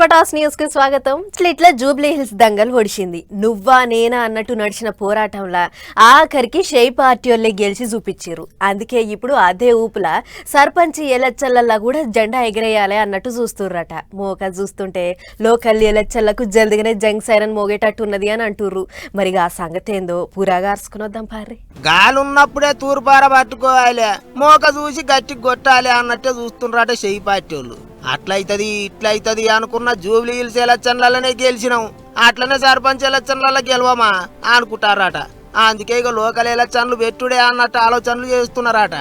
పటాస్ న్యూస్కి స్వాగతం. ఇట్లా ఇట్లా జూబ్లీ హిల్స్ దంగల్ ఒడిచింది నువ్వా నేనా అన్నట్టు నడిచిన పోరాటంలా ఆఖరికి షేయ్ పార్టీ వాళ్ళే గెలిచి చూపించారు అందుకే ఇప్పుడు అదే ఊపుల సర్పంచ్ ఎలచ్చల్లల్లా కూడా జెండా ఎగిరేయాలి అన్నట్టు చూస్తుర్రట. మోక చూస్తుంటే లోకల్ ఎలచ్చల్లకు జల్దిగానే జంగ్ సైరన్ మోగేటట్టు ఉన్నది అని అంటుర్రు. మరి ఆ సంగతి ఏందో పురాగా అరుచుకునొద్దాం పారి గాలున్నప్పుడే తూర్పార పట్టుకోవాలి. మోక చూసి గట్టి కొట్టాలి అన్నట్టే చూస్తుండ్రట చెయ్యి పార్టీ వాళ్ళు. అట్లయితది ఇట్లయితది అనుకున్న జూబ్లీ హిల్స్ ఎలక్షన్లలోనే గెలిచినాం. అట్లనే సర్పంచ్ ఎలక్షన్లలో గెలవమా? అనుకుంటారట. అందుకే ఇక లోకల్ ఎలక్షన్లు పెట్టుడే అన్నట్టు ఆలోచనలు చేస్తున్నారట.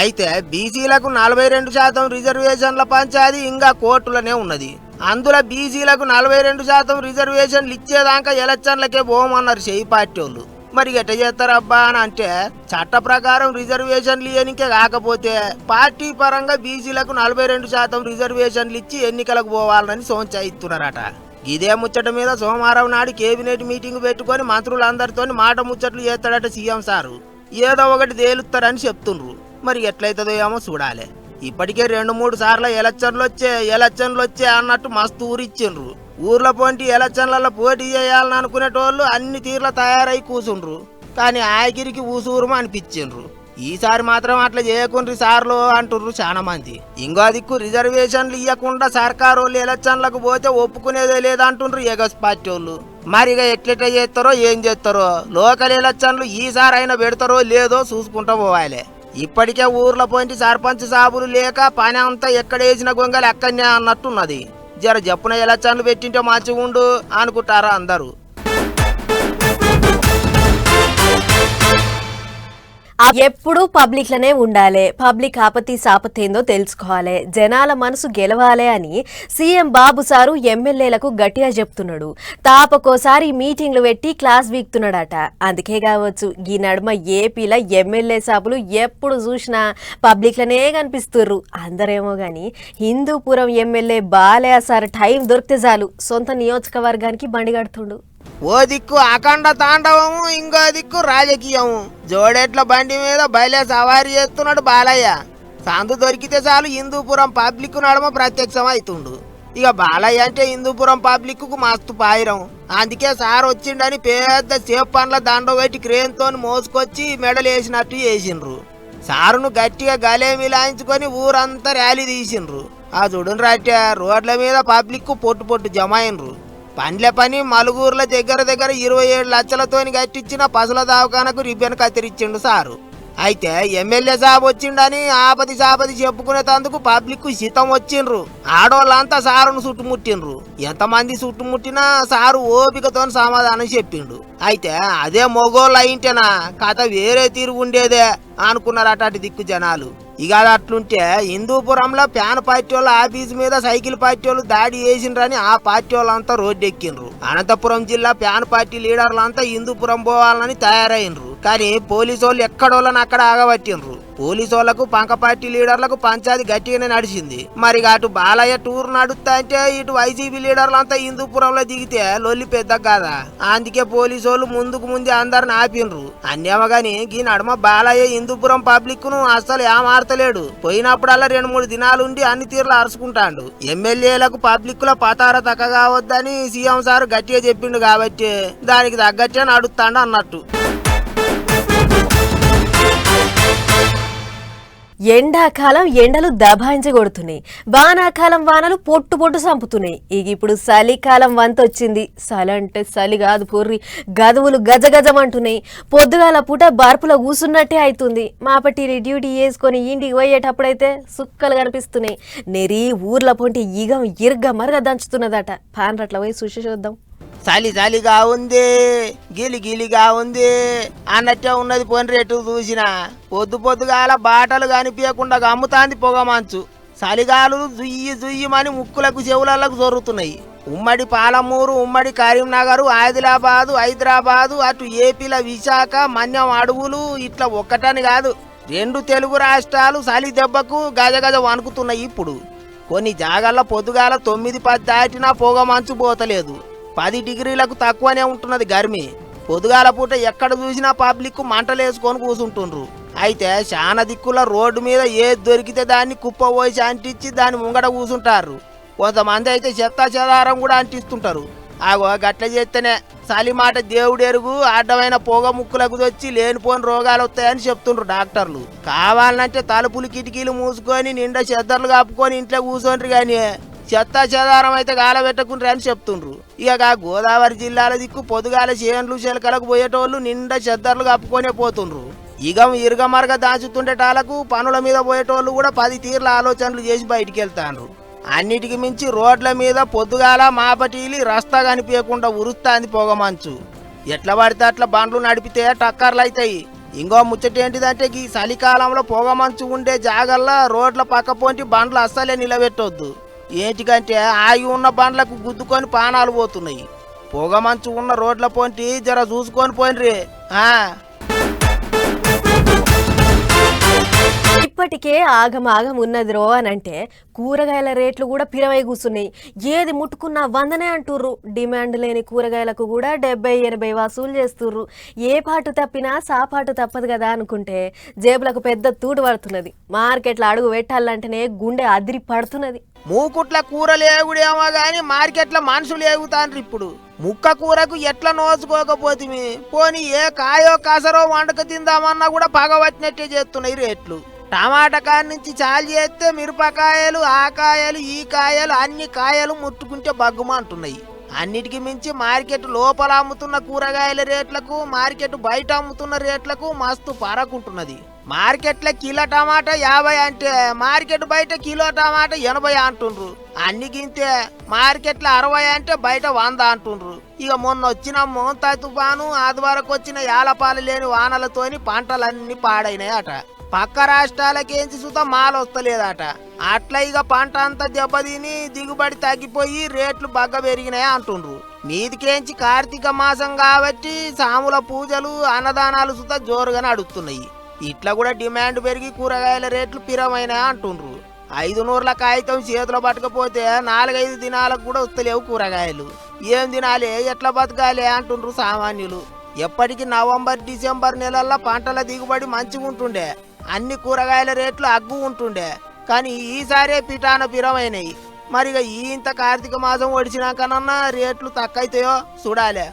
అయితే బీసీలకు నలభై రెండు శాతం రిజర్వేషన్ల పంచాది ఇంకా కోర్టులోనే ఉన్నది. అందులో బీసీలకు నలభై రెండు శాతం రిజర్వేషన్లు ఇచ్చేదాకా ఎలక్షన్లకే పోమన్నారు చేయి పార్టీ వాళ్ళు. మరి ఎట చేస్తారబ్బా అని అంటే చట్ట ప్రకారం రిజర్వేషన్లు ఇవ్వనికే కాకపోతే పార్టీ పరంగా బీసీలకు నలభై రెండు శాతం రిజర్వేషన్లు ఇచ్చి ఎన్నికలకు పోవాలని సోంచాయిస్తున్నారట. ఇదే ముచ్చట మీద సోమవారం నాడు కేబినెట్ మీటింగ్ పెట్టుకొని మంత్రులందరితో మాట ముచ్చట్లు చేస్తాడట సీఎం సారు. ఏదో ఒకటి తేలుస్తారని చెప్తుండ్రు. మరి ఎట్లయితుందో ఏమో చూడాలి. ఇప్పటికే రెండు మూడు సార్లు ఎలక్షన్లు వచ్చే ఎలక్షన్లు వచ్చే అన్నట్టు మస్తు ఊరిచ్చిండ్రు. ఊర్ల పోటీ ఎలక్షన్లలో పోటీ చేయాలని అనుకునేటోళ్ళు అన్ని తీర్ల తయారై కూసుండ్రు. కానీ ఆగిరికి ఊసూరుమ అనిపించిండ్రు. ఈసారి మాత్రం అట్లా చేయకుండ్రి సార్లు అంటుర్రు చాలా మంది. ఇంకో దిక్కు రిజర్వేషన్లు ఇవ్వకుండా సర్కారు వాళ్ళు ఎలక్షన్లకు పోతే ఒప్పుకునేదే లేదంటుండ్రు ఎగస్ పార్టీ వాళ్ళు మరి ఇక ఎట్లెట్లా చేస్తారో ఏం చేస్తారో లోకల్ ఎలక్షన్లు ఈసారి అయినా పెడతారో లేదో చూసుకుంటూ పోవాలి. ఇప్పటికే ఊర్లో పోయి సర్పంచ్ సాబులు లేక పని అంతా ఎక్కడేసిన గొంగలి అక్కడనే అన్నట్టున్నది. జర జప్పున ఎలక్షన్లు పెట్టింటే మంచిగా ఉండు అనుకుంటారా అందరూ. ఎప్పుడు పబ్లిక్ లనే ఉండాలి. పబ్లిక్ ఆపత్తి సాపత్తి ఏందో తెలుసుకోవాలి. జనాల మనసు గెలవాలి అని సీఎం బాబు సారు ఎమ్మెల్యేలకు గట్టిగా చెప్తున్నాడు. తాపకోసారి మీటింగ్లు పెట్టి క్లాస్ వీక్తున్నాడట. అందుకే కావచ్చు ఈ నడుమ ఏపీలో ఎమ్మెల్యే సాపులు ఎప్పుడు చూసినా పబ్లిక్ లనే కనిపిస్తుర్రు. అందరేమో గాని Hindupuram MLA Balayya sir time దొరికితే చాలు. సొంత నియోజకవర్గానికి బండి కడుతుండు. ఓ దిక్కు అఖండ తాండవము ఇంకో దిక్కు రాజకీయము. జోడెట్ల బండి మీద బయలే సవారీ చేస్తున్నాడు బాలయ్య. సందు దొరికితే చాలు హిందూపురం పబ్లిక్ నడమ ప్రత్యక్షం అవుతుండు ఇక బాలయ్య అంటే హిందూపురం పబ్లిక్కు మస్తు పాయిరం. అందుకే సార్ వచ్చిండని పెద్ద సేపు పండ్ల దండ పెట్టి క్రేన్తో మోసుకొచ్చి మెడలు వేసినట్టు చేసిండ్రు. సారును గట్టిగా గలే మిలాయించుకొని ఊరంతా ర్యాలీ తీసిండ్రు. ఆ చూడండి రాట్య రోడ్ల మీద పబ్లిక్ పొట్టు పొట్టు జమ పండ్ల పని మలుగూర్ల దగ్గర దగ్గర ఇరవై ఏడు లక్షలతోని కట్టించిన పసుల దవాఖానకు రిబ్బన్ కత్తిరించిండు సారు. అయితే ఎమ్మెల్యే సాబ్ వచ్చిండని ఆపది సాపది చెప్పుకునేటందుకు పబ్లిక్ సితం వచ్చిండ్రు. ఆడోళ్ళంతా సారును చుట్టుముట్టిండ్రు. ఎంతమంది చుట్టుముట్టినా సారు ఓపికతో సమాధానం చెప్పిండు. అయితే అదే మొగోళ్ళు అయింటేనా కథ వేరే తీరు ఉండేదే అనుకున్నారట అటు దిక్కు జనాలు. ఇక అది అట్లుంటే హిందూపురంలో ప్యాన్ పార్టీ వాళ్ళ ఆఫీస్ మీద సైకిల్ పార్టీ వాళ్ళు దాడి చేసిండ్రని ఆ పార్టీ వాళ్ళంతా రోడ్డు ఎక్కిండ్రు అనంతపురం జిల్లా ప్యాన్ పార్టీ లీడర్లంతా హిందూపురం పోవాలని తయారైనరు కానీ పోలీసు వాళ్ళు ఎక్కడోళ్ళని అక్కడ ఆగబట్టిండ్రు. పోలీసులకు పంక పార్టీ లీడర్లకు పంచాయతీ గట్టిగానే నడిచింది. మరి ఇక అటు బాలయ్య టూర్ నడుస్తా అంటే ఇటు వైసీపీ లీడర్లంతా హిందూపురంలో దిగితే లొల్లి పెద్ద కాదా అందుకే పోలీసు ముందుకు ముందే అందరిని ఆపిండ్రు. అన్యమగాని గాని ఈ నడుమ బాలయ్య హిందూపురం పబ్లిక్ను అస్సలు ఏమార్తలేడు. పోయినప్పుడల్లా రెండు మూడు దినాలుండి అన్ని తీర్లు అరుచుకుంటాడు. ఎమ్మెల్యేలకు పబ్లిక్లో పతార తక్క కావద్దని సీఎం సార్ గట్టిగా చెప్పిండు కాబట్టి దానికి తగ్గట్టే నడుస్తాడు అన్నట్టు. ఎండాకాలం ఎండలు దబాయించి కొడుతున్నాయి వానాకాలం వానలు పొట్టు పొట్టు చంపుతున్నాయి ఇక ఇప్పుడు చలికాలం వంత వచ్చింది చలి అంటే చలి కాదు పొర్రి. గదువులు గజగజమంటున్నాయి. పొద్దుగాల పూట బార్పులో కూసున్నట్టే అవుతుంది మాపటి డ్యూటీ వేసుకొని ఇంటికి పోయేటప్పుడైతే సుక్కలు కనిపిస్తున్నాయి. నెరి ఊర్ల పొంటి ఈగం ఇరుగ మరుగ దంచుతున్నదట. పాన్రట్ల పోయి చూసి చూద్దాం. చలి చలిగా ఉంది గిలి గిలిగా ఉంది. అన్నట్టే ఉన్నది పని రేటు చూసిన. పొద్దు పొద్దుగాల బాటలు కనిపించకుండా అమ్ముతాంది పొగ మంచు. చలిగాలు జుయ్యి జుయ్యమని ముక్కులకు చెవులకు జరుగుతున్నాయి ఉమ్మడి పాలమూరు ఉమ్మడి కరీంనగర్ ఆదిలాబాదు హైదరాబాదు అటు ఏపీల విశాఖ మన్యం అడవులు ఇట్లా ఒక్కటని కాదు. రెండు తెలుగు రాష్ట్రాలు చలి దెబ్బకు గజగజ వణుకుతున్నాయి ఇప్పుడు. కొన్ని జాగాల్లో పొద్దుగాల తొమ్మిది పది దాటినా పొగ మంచు పోతలేదు. పది డిగ్రీలకు తక్కువనే ఉంటున్నది గర్మి. పొద్దుగాల పూట ఎక్కడ చూసినా పబ్లిక్ మంటలేసుకొని కూసుంటుండ్రు. అయితే చాలా దిక్కుల రోడ్డు మీద ఏది దొరికితే దాన్ని కుప్ప పోసి అంటించి దాని ముంగట కూసుంటారు. కొంతమంది అయితే చెత్త చెదారం కూడా అంటిస్తుంటారు. ఆగో గట్ల చేస్తేనే చలిమాట దేవుడెరుగు అడ్డమైన పొగ ముక్కులకు వచ్చి లేనిపోని రోగాలు వస్తాయని చెప్తుండ్రు డాక్టర్లు. కావాలంటే తలుపులు కిటికీలు మూసుకొని నిండా చెద్దర్లు కప్పుకొని ఇంట్లో కూర్చోండ్రు కానీ చెత్త చెదారం అయితే గాలబెట్టకుండ్రి అని చెప్తుండ్రు. ఇక గోదావరి జిల్లాల దిక్కు పొదుగాల చేనులు చెలకలకు పోయేటోళ్ళు నిండా చెద్దర్లు కప్పుకొనే పోతుండ్రు. ఇగం ఇరుగమరగ దాచుతుండేటాలకు పనుల మీద పోయేటోళ్ళు కూడా పది తీర్ల ఆలోచనలు చేసి బయటికి వెళ్తాండ్రు అన్నిటికి మించి రోడ్ల మీద పొద్దుగాల మాపటీలి రస్తా కనిపించకుండా ఉరుస్తాంది పొగమంచు ఎట్లా పడితే అట్లా బండ్లు నడిపితే టక్కర్లు అవుతాయి ఇంకో ముచ్చట ఏంటిదంటే ఈ చలికాలంలో పొగమంచు ఉండే జాగల్లా రోడ్ల పక్క బండ్లు అస్సలే నిలబెట్టొద్దు. ఏంటికంటే ఆగి ఉన్న బండ్లకు గుద్దుకొని పానాలు పోతున్నాయి. పొగ మంచు ఉన్న రోడ్ల పోంటి జర చూసుకొని పోయినరి. ఇప్పటికే ఆగమాగం ఉన్నది రో అని అంటే కూరగాయల రేట్లు కూడా పిరవై కూర్చున్నాయి ఏది ముట్టుకున్నా వందనే అంటుర్రు. డిమాండ్ లేని కూరగాయలకు కూడా డెబ్బై ఎనభై వసూలు చేస్తుర్రు. ఏ పాటు తప్పినా సాపాటు తప్పదు కదా అనుకుంటే జేబులకు పెద్ద తూడు పడుతున్నది. మార్కెట్లో అడుగు పెట్టాలంటేనే గుండె అదిరి పడుతున్నది. మూకుట్ల కూర లేగుడేమో గాని మార్కెట్లో మనుషులు ఏగుతాండ్రు ఇప్పుడు. ముక్క కూరకు ఎట్లా నోచుకోకపోతిమి? పోని ఏ కాయో కాసరో వండక తిందామన్నా కూడా పగబట్టినట్టే చేస్తున్నాయి రేట్లు. టమాటా కాయ నుంచి చాలు చేస్తే మిరపకాయలు ఆ కాయలు ఈ కాయలు అన్ని కాయలు ముట్టుకుంటే బగ్గుమంటున్నాయి అన్నిటికి మించి మార్కెట్ లోపల అమ్ముతున్న కూరగాయల రేట్లకు మార్కెట్ బయట అమ్ముతున్న రేట్లకు మస్తు పరకుంటున్నది. మార్కెట్లో కిలో టమాటా యాభై అంటే మార్కెట్ బయట కిలో టమాటా ఎనభై అంటుండ్రు. అన్నిగింతే మార్కెట్లో అరవై అంటే బయట వంద అంటుండ్రు. ఇక మొన్న వచ్చిన మోంతా తుఫాను ఆదివారకు వచ్చిన యాలపాలు లేని వానలతోని పంటలన్నీ పాడైనాయి అట పక్క రాష్ట్రాలకేంచి సుత మాలు వస్తలేదట అట్లా ఇక పంట అంతా దెబ్బతిని దిగుబడి తగ్గిపోయి రేట్లు బగ్గ పెరిగినాయి అంటుండ్రు. మీదికేంచి కార్తీక మాసం కాబట్టి సాముల పూజలు అన్నదానాలు సుత జోరుగా నడుస్తున్నాయి ఇట్లా కూడా డిమాండ్ పెరిగి కూరగాయల రేట్లు పిరమైనాయి అంటుండ్రు. ఐదు నూర్ల కాగితం చేతిలో పట్టకపోతే నాలుగైదు దినాలకు కూడా వస్తలేవు కూరగాయలు. ఏం తినాలి ఎట్లా బతకాలి అంటుండ్రు సామాన్యులు. ఎప్పటికీ నవంబర్ డిసెంబర్ నెలల్లో పంటల దిగుబడి మంచిగా ఉంటుండే అన్ని కూరగాయల రేట్లు అగ్గు ఉంటుండే. కానీ ఈసారే పిటాన పిరమైనవి మరి ఇక ఈ ఇంత కార్తీక మాసం ఒడిచినాకనన్నా రేట్లు తక్కువైతాయో చూడాలి.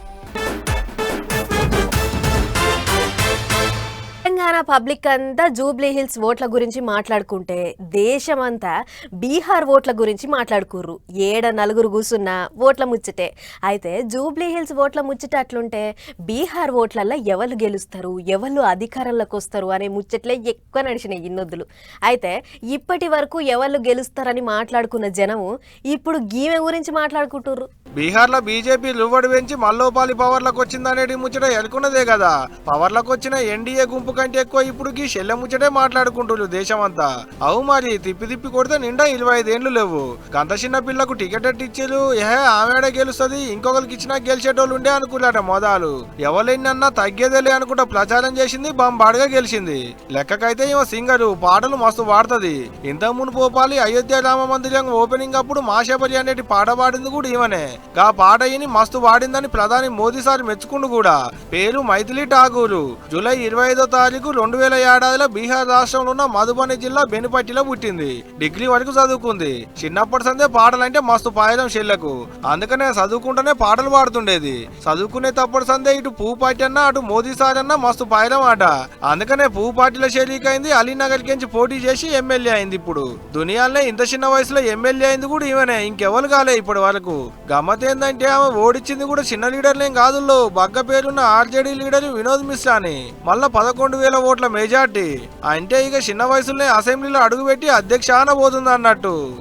తెలంగాణ పబ్లిక్ అంతా జూబ్లీ హిల్స్ ఓట్ల గురించి మాట్లాడుకుంటే దేశమంతా బీహార్ ఓట్ల గురించి మాట్లాడుకుర్రు. ఏడ నలుగురు కూసున్నా ఓట్ల ముచ్చటే. అయితే జూబ్లీ హిల్స్ ఓట్ల ముచ్చట అట్లుంటే బీహార్ ఓట్లల్లో ఎవరు గెలుస్తారు? ఎవరు అధికారంలోకి వస్తారు అనే ముచ్చట్లే ఎక్కువ నడిచినాయి ఇన్నొద్దులు. అయితే ఇప్పటి వరకు ఎవరు గెలుస్తారని మాట్లాడుకున్న జనము ఇప్పుడు గీమె గురించి మాట్లాడుకుంటుర్రు. బీహార్లో బీజేపీ లువ్వడి పెంచి మల్లోపాలి పవర్లకు వచ్చిందనేది ముచ్చట ఎలుకున్నదే కదా. పవర్లకు వచ్చిన ఎన్డీఏ గుంపు కంటే ఎక్కువ ఇప్పుడు గీ షెల్లె ముచ్చటే మాట్లాడుకుంటున్నారు దేశమంతా. అవు మరి తిప్పి తిప్పి కొడితే నిండా ఇరవై ఐదేళ్ళు లేవు. కంత చిన్న పిల్లకు టికెట్ ఎట్టి ఇచ్చేలు ఏహే ఆమెడే గెలుస్తుంది? ఇంకొకరికి ఇచ్చినా గెలిచేటోళ్ళు ఉండే అనుకున్నాట మోదాలు. ఎవరైనా తగ్గేదేలే అనుకుంటా ప్రచారం చేసింది బంబాడుగా గెలిచింది. లెక్కకైతే ఈమె సింగరు పాటలు మస్తు పాడుతుంది. ఇంత మునుపోపాలి అయోధ్య రామ మందిరం ఓపెనింగ్ అప్పుడు మాషేపరి అనేటి పాట పాడింది కూడా ఈమెనే. గా పాట ఈని మస్తు పాడిందని ప్రధాని మోదీ సార్ మెచ్చుకుండు కూడా. పేరు మైథిలి ఠాగూరు. జూలై ఇరవై ఐదో తారీఖు రెండు వేల ఏడాదిలో బీహార్ రాష్ట్రంలో ఉన్న మధుబని జిల్లా బెనిపట్టిలో పుట్టింది. డిగ్రీ వరకు చదువుకుంది. చిన్నప్పటి సందే పాటలంటే మస్తు పాయడం చెల్లకు. అందుకనే చదువుకుంటూనే పాటలు పాడుతుండేది. చదువుకునే తప్పటి సందే ఇటు పువ్వు పార్టీ అన్న అటు మోదీ సార్ అన్న మస్తు పాయడం ఆట. అందుకనే పువ్వు పార్టీలో అయింది అలీనగర్ కించి పోటీ చేసి ఎమ్మెల్యే అయింది ఇప్పుడు. దునియాలనే ఇంత చిన్న వయసులో ఎమ్మెల్యే అయింది కూడా ఈమెనే. ఇంకెవరు కాలే ఇప్పటి వరకు. గమ్మత్ ఏంటంటే ఆమె ఓడిచ్చింది కూడా చిన్న లీడర్లేం కాదుల్లో. బగ్గ పేరున్న ఆర్జేడీ లీడర్ వినోద్ మిశ్రాని. మళ్ళా పదకొండు వేల ఓట్ల మెజార్టీ. అంటే ఇక చిన్న వయసులోనే అసెంబ్లీలో అడుగుపెట్టి అధ్యక్ష అనబోతుంది అన్నట్టు.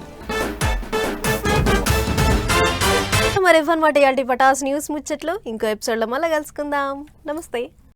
మరి ఇవ్వనమాట ఇవాళ పటాస్ న్యూస్ ముచ్చట్లు ఇంకో ఎపిసోడ్లో మళ్ళీ కలుసుకుందాం. నమస్తే.